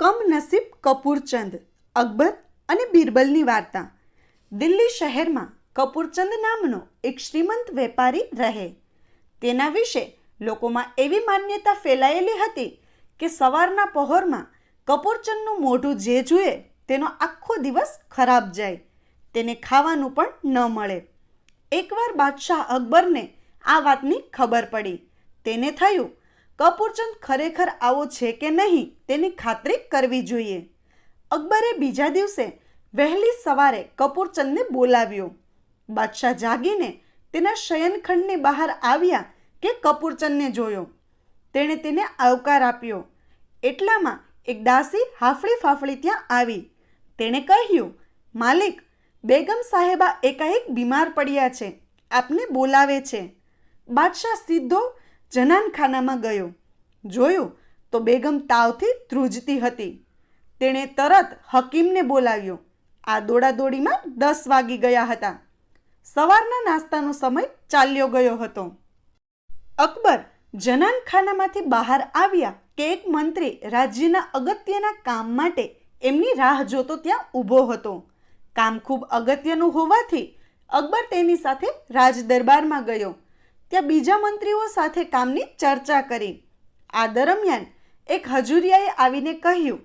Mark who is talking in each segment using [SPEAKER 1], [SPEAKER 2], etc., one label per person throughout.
[SPEAKER 1] કમનસીબ કપૂરચંદ, અકબર અને બિરબલની વાર્તા. દિલ્હી શહેરમાં કપૂરચંદ નામનો એક શ્રીમંત વેપારી રહે. તેના વિશે લોકોમાં એવી માન્યતા ફેલાયેલી હતી કે સવારના પહોરમાં કપૂરચંદનું મોઢું જે જુએ તેનો આખો દિવસ ખરાબ જાય. તેને ખાવાનું પણ ન મળે. એકવાર બાદશાહ અકબરને આ વાતની ખબર પડી. તેને થયું કપૂરચંદ ખરેખર આવો છે કે નહીં તેની ખાતરી કરવી જોઈએ. અકબરે બીજા દિવસે વહેલી સવારે કપૂરચંદને બોલાવ્યો. બાદશાહ જાગીને તેના શયનખંડની બહાર આવ્યા કે કપૂરચંદને જોયો. તેણે તેને આવકાર આપ્યો. એટલામાં એક દાસી હાફળી ફાફળી ત્યાં આવી. તેણે કહ્યું, માલિક, બેગમ સાહેબા એકાએક બીમાર પડ્યા છે. આપને બોલાવે છે. બાદશાહ સીધો જનાનખાનામાં ગયો. જોયું તો બેગમ તાવથી ધ્રુજતી હતી. તેણે તરત હકીમને બોલાવ્યો. આ દોડાદોડીમાં દસ વાગી ગયા હતા. સવારના નાસ્તાનો સમય ચાલ્યો ગયો હતો. અકબર જનાનખાનામાંથી બહાર આવ્યા કે એક મંત્રી રાજ્યના અગત્યના કામ માટે એમની રાહ જોતો ત્યાં ઊભો હતો. કામ ખૂબ અગત્યનું હોવાથી અકબર તેની સાથે રાજ દરબારમાં ગયો. ત્યાં બીજા મંત્રીઓ સાથે કામની ચર્ચા કરી. આ દરમિયાન એક હજુરિયાએ આવીને કહ્યું,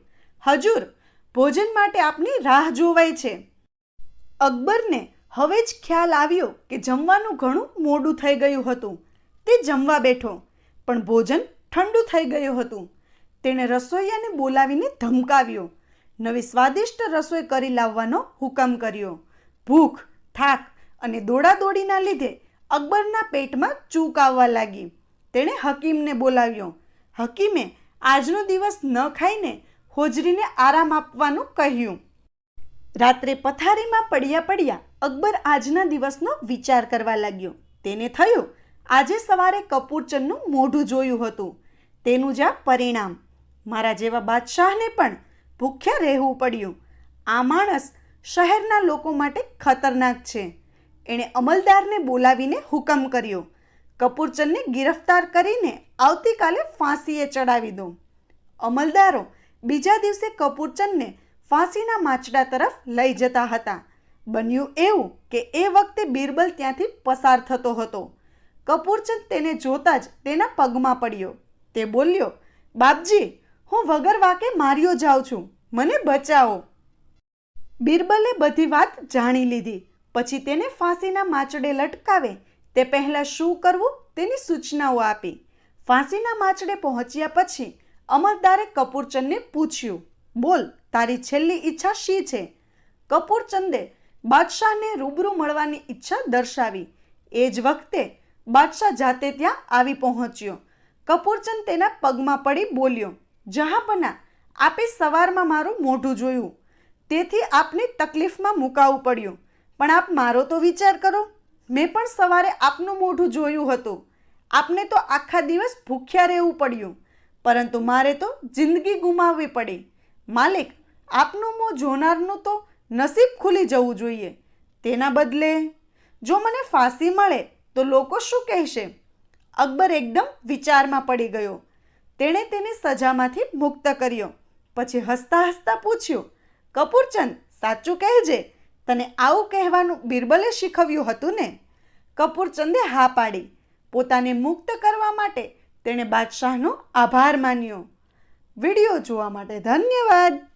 [SPEAKER 1] હજુર, ભોજન માટે આપની રાહ જોવાય છે. અકબરને હવે જ ખ્યાલ આવ્યો કે જમવાનું ઘણું મોડું થઈ ગયું હતું. તે જમવા બેઠો, પણ ભોજન ઠંડુ થઈ ગયું હતું. તેણે રસોઈયાને બોલાવીને ધમકાવ્યો. નવી સ્વાદિષ્ટ રસોઈ કરી લાવવાનો હુકમ કર્યો. ભૂખ, થાક અને દોડાદોડીના લીધે અકબરના પેટમાં ચૂક આવવા લાગી. તેણે હકીમને બોલાવ્યો. હકીમે આજનો દિવસ ન ખાઈને હોજરીને આરામ આપવાનું કહ્યું. રાત્રે પથારીમાં પડ્યા પડ્યા અકબર આજના દિવસનો વિચાર કરવા લાગ્યો. તેને થયું, આજે સવારે કપૂરચંદનું મોઢું જોયું હતું. તેનું જ આ પરિણામ. મારા જેવા બાદશાહને પણ ભૂખ્યા રહેવું પડ્યું. આ માણસ શહેરના લોકો માટે ખતરનાક છે. એણે અમલદારને બોલાવીને હુકમ કર્યો. કપૂરચંદને ગિરફ્તાર કરીને આવતીકાલે ફાંસીએ ચડાવી દો. અમલદારો બીજા દિવસે કપૂરચંદને ફાંસીના માછડા તરફ લઈ જતા હતા. બન્યું એવું કે એ વખતે બિરબલ ત્યાંથી પસાર થતો હતો. કપૂરચંદ તેને જોતા જ તેના પગમાં પડ્યો. તે બોલ્યો, બાપજી, હું વગર વાકે માર્યો જાઉં છું. મને બચાવો. બિરબલે બધી વાત જાણી લીધી. પછી તેને ફાંસીના માચડે લટકાવે. તે પહેલાં શું કરવું તેની સૂચનાઓ આપી. ફાંસીના માચડે પહોંચ્યા પછી અમલદારે કપૂરચંદને પૂછ્યું, બોલ, તારી છેલ્લી ઈચ્છા શી છે? કપૂરચંદે બાદશાહને રૂબરૂ મળવાની ઈચ્છા દર્શાવી. એ જ વખતે બાદશાહ જાતે ત્યાં આવી પહોંચ્યો. કપૂરચંદ તેના પગમાં પડી બોલ્યો જહાંપના આપે સવારમાં મારું મોઢું જોયું. તેથી આપને તકલીફમાં મુકાવવું પડ્યું. પણ આપ મારો તો વિચાર કરો. મેં પણ સવારે આપનું મોઢું જોયું હતું. આપને તો આખા દિવસ ભૂખ્યા રહેવું પડ્યું. પરંતુ મારે તો જિંદગી ગુમાવવી પડી. માલિક, આપનું મોં જોનારનું તો નસીબ ખુલી જવું જોઈએ. તેના બદલે, જો મને ફાંસી મળે, તો લોકો શું કહેશે? અકબર એકદમ વિચારમાં પડી ગયો. તેણે તેને સજામાંથી મુક્ત કર્યો. પછી હસતા હસતા પૂછ્યું, કપૂરચંદ, સાચું કહેજે તને આવું કહેવાનું બિરબલે શીખવ્યું હતું ને? કપૂરચંદે હા પાડી. પોતાને મુક્ત કરવા માટે તેણે બાદશાહનો આભાર માન્યો. વીડિયો જોવા માટે ધન્યવાદ.